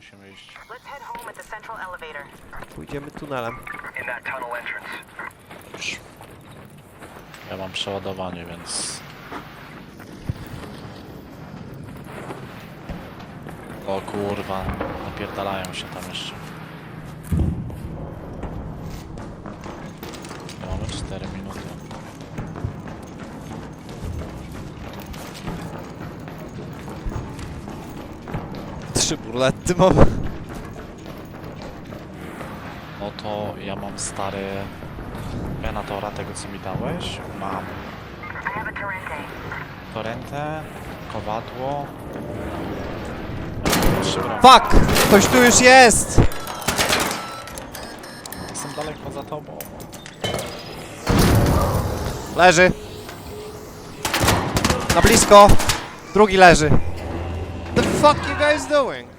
musimy iść. Let's head home at the central elevator. Pójdziemy tunelem. In that tunnel entrance. Już. Ja mam przeładowanie, więc... O kurwa, napierdalają się tam jeszcze. Trzy burlety mam. No to ja mam stary Venatora, tego co mi dałeś. Mam torrentę, kowadło. Trzy. Fuck! Ktoś tu już jest! Jestem daleko za tobą. Leży. Na blisko. Drugi leży. Fuck you guys doing?